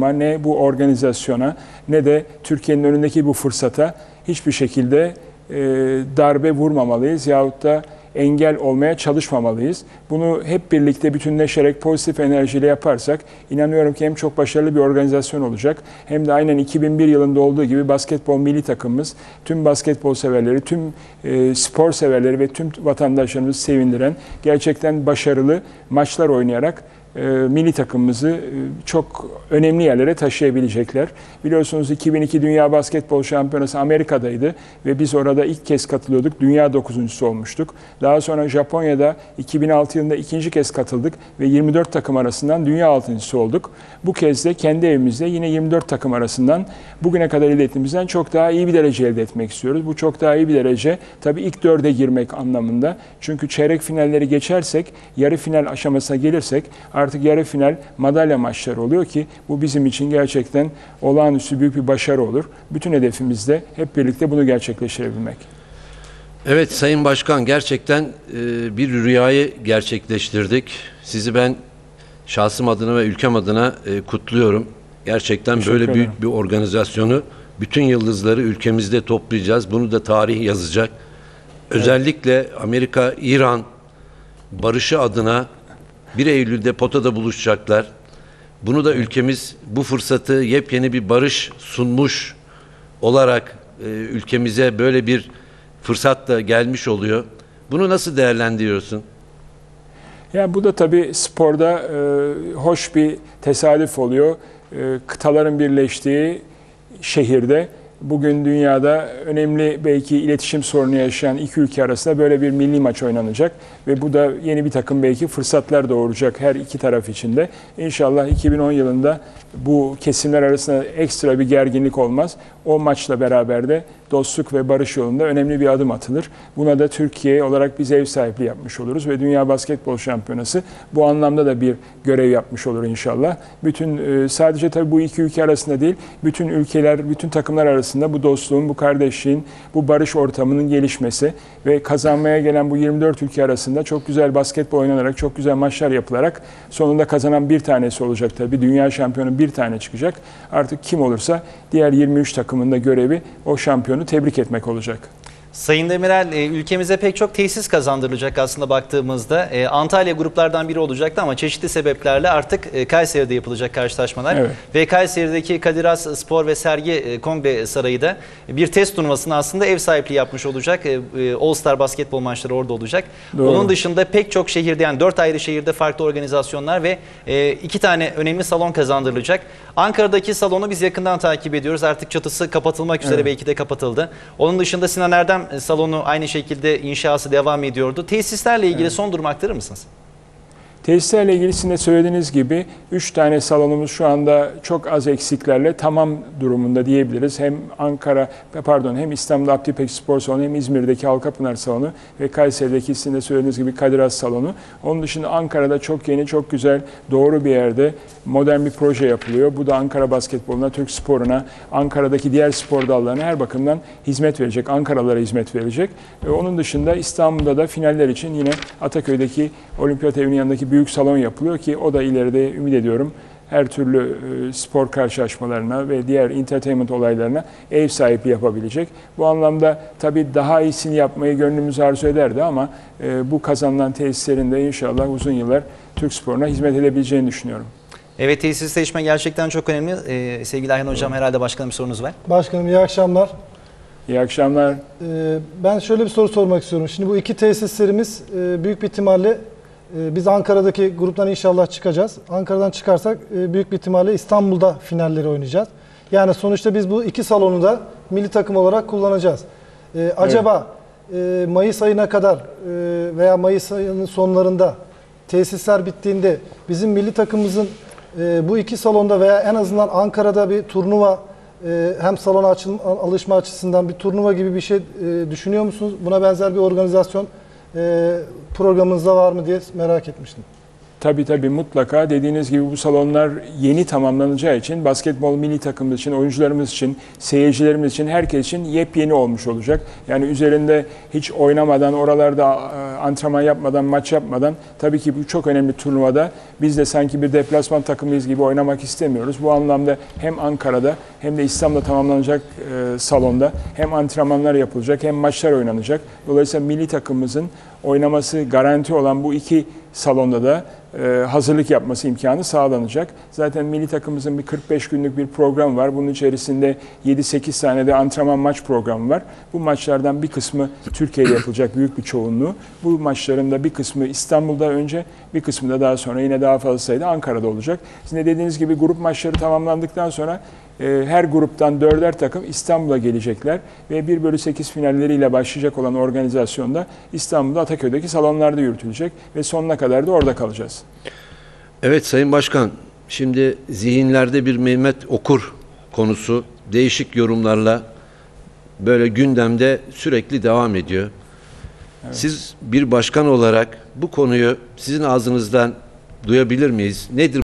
ne bu organizasyona ne de Türkiye'nin önündeki bu fırsata hiçbir şekilde e, darbe vurmamalıyız yahut da engel olmaya çalışmamalıyız. Bunu hep birlikte bütünleşerek pozitif enerjiyle yaparsak inanıyorum ki hem çok başarılı bir organizasyon olacak hem de aynen 2001 yılında olduğu gibi basketbol milli takımımız tüm basketbol severleri, tüm e, spor severleri ve tüm vatandaşlarımızı sevindiren gerçekten başarılı maçlar oynayarak e, milli takımımızı e, çok önemli yerlere taşıyabilecekler. Biliyorsunuz 2002 Dünya Basketbol Şampiyonası Amerika'daydı ve biz orada ilk kez katılıyorduk. Dünya dokuzuncusu olmuştuk. Daha sonra Japonya'da 2006 yılında ikinci kez katıldık ve 24 takım arasından dünya altıncısı olduk. Bu kez de kendi evimizde yine 24 takım arasından bugüne kadar elde ettiğimizden çok daha iyi bir derece elde etmek istiyoruz. Bu çok daha iyi bir derece tabii ilk dörde girmek anlamında. Çünkü çeyrek finalleri geçersek, yarı final aşamasına gelirsek artık yarı final madalya maçları oluyor ki bu bizim için gerçekten olağanüstü büyük bir başarı olur. Bütün hedefimiz de hep birlikte bunu gerçekleştirebilmek. Evet Sayın Başkan gerçekten e, bir rüyayı gerçekleştirdik. Sizi ben şahsım adına ve ülkem adına e, kutluyorum. Gerçekten Teşekkür böyle ederim. büyük bir organizasyonu bütün yıldızları ülkemizde toplayacağız. Bunu da tarih yazacak. Özellikle Amerika, İran barışı adına 1 Eylül'de potada buluşacaklar. Bunu da ülkemiz bu fırsatı yepyeni bir barış sunmuş olarak e, ülkemize böyle bir fırsat da gelmiş oluyor. Bunu nasıl değerlendiriyorsun? Yani bu da tabii sporda e, hoş bir tesadüf oluyor. E, kıtaların birleştiği şehirde bugün dünyada önemli belki iletişim sorunu yaşayan iki ülke arasında böyle bir milli maç oynanacak ve bu da yeni bir takım belki fırsatlar doğuracak her iki taraf için de. İnşallah 2010 yılında bu kesimler arasında ekstra bir gerginlik olmaz. O maçla beraber de dostluk ve barış yolunda önemli bir adım atılır. Buna da Türkiye olarak biz ev sahipliği yapmış oluruz ve Dünya Basketbol Şampiyonası bu anlamda da bir görev yapmış olur inşallah. Bütün e, sadece tabii bu iki ülke arasında değil, bütün ülkeler, bütün takımlar arasında bu dostluğun, bu kardeşliğin, bu barış ortamının gelişmesi ve kazanmaya gelen bu 24 ülke arasında çok güzel basketbol oynanarak, çok güzel maçlar yapılarak sonunda kazanan bir tanesi olacak tabii. Dünya şampiyonu bir tane çıkacak. Artık kim olursa diğer 23 takımın da görevi o şampiyonu tebrik etmek olacak. Sayın Demirel, e, ülkemize pek çok tesis kazandırılacak aslında baktığımızda. E, Antalya gruplardan biri olacaktı ama çeşitli sebeplerle artık e, Kayseri'de yapılacak karşılaşmalar. Evet. Ve Kayseri'deki Kadir Has Spor ve Sergi Kongre Sarayı da bir test turnuvasına aslında ev sahipliği yapmış olacak. All Star basketbol maçları orada olacak. Doğru. Onun dışında pek çok şehirde yani dört ayrı şehirde farklı organizasyonlar ve iki tane önemli salon kazandırılacak. Ankara'daki salonu biz yakından takip ediyoruz. Artık çatısı kapatılmak üzere Evet. belki de kapatıldı. Onun dışında Sinan Erdem salonu aynı şekilde inşası devam ediyordu. Tesislerle ilgili son durumu aktarır mısınız? Tesislerle ilgili sizin de söylediğiniz gibi 3 tane salonumuz şu anda çok az eksiklerle tamam durumunda diyebiliriz. Hem Ankara, pardon hem İstanbul'da Abdülpek Spor Salonu hem İzmir'deki Halkapınar Salonu ve Kayseri'deki sizin de söylediğiniz gibi Kadir Has Salonu. Onun dışında Ankara'da çok yeni, çok güzel, doğru bir yerde modern bir proje yapılıyor. Bu da Ankara basketboluna, Türk sporuna, Ankara'daki diğer spor dallarına her bakımdan hizmet verecek. Ankaralılara hizmet verecek. E, Onun dışında İstanbul'da da finaller için yine Ataköy'deki Olimpiyat Evi'nin yanındaki büyük salon yapılıyor ki o da ileride ümit ediyorum her türlü e, spor karşılaşmalarına ve diğer entertainment olaylarına ev sahipliği yapabilecek. Bu anlamda tabii daha iyisini yapmayı gönlümüz arzu ederdi ama e, bu kazanılan tesislerin de inşallah uzun yıllar Türk sporuna hizmet edebileceğini düşünüyorum. Evet tesis seçme gerçekten çok önemli. Ee, sevgili Ayhan Hocam herhalde başkanım bir sorunuz var. Başkanım iyi akşamlar. İyi akşamlar. Ee, Ben şöyle bir soru sormak istiyorum. Şimdi bu iki tesislerimiz e, büyük bir ihtimalle biz Ankara'daki gruptan inşallah çıkacağız. Ankara'dan çıkarsak e, büyük bir ihtimalle İstanbul'da finalleri oynayacağız. Yani sonuçta biz bu iki salonu da milli takım olarak kullanacağız. Ee, Acaba e, Mayıs ayına kadar e, veya Mayıs ayının sonlarında tesisler bittiğinde bizim milli takımımızın e, bu iki salonda veya en azından Ankara'da bir turnuva e, hem salona açıl- alışma açısından bir turnuva gibi bir şey e, düşünüyor musunuz? Buna benzer bir organizasyon e, programınızda var mı diye merak etmiştim. Tabii tabii mutlaka dediğiniz gibi bu salonlar yeni tamamlanacağı için basketbol milli takımımız için, oyuncularımız için, seyircilerimiz için, herkes için yepyeni olmuş olacak. Yani üzerinde hiç oynamadan, oralarda e, antrenman yapmadan, maç yapmadan tabii ki bu çok önemli turnuvada biz de sanki bir deplasman takımıyız gibi oynamak istemiyoruz. Bu anlamda hem Ankara'da hem de İstanbul'da tamamlanacak e, salonda hem antrenmanlar yapılacak hem maçlar oynanacak. Dolayısıyla milli takımımızın oynaması garanti olan bu iki salonda da e, hazırlık yapması imkanı sağlanacak. Zaten milli takımımızın bir 45 günlük bir program var. Bunun içerisinde 7-8 tane de antrenman maç programı var. Bu maçlardan bir kısmı Türkiye'de yapılacak büyük bir çoğunluğu. Bu maçların da bir kısmı İstanbul'da önce, bir kısmı da daha sonra yine daha fazla sayıda Ankara'da olacak. Sizin de dediğiniz gibi grup maçları tamamlandıktan sonra her gruptan dörder takım İstanbul'a gelecekler ve 1 bölü 8 finalleriyle başlayacak olan organizasyonda İstanbul'da Ataköy'deki salonlarda yürütülecek ve sonuna kadar da orada kalacağız. Evet Sayın Başkan, şimdi zihinlerde bir Mehmet Okur konusu değişik yorumlarla böyle gündemde sürekli devam ediyor. Siz bir başkan olarak bu konuyu sizin ağzınızdan duyabilir miyiz? Nedir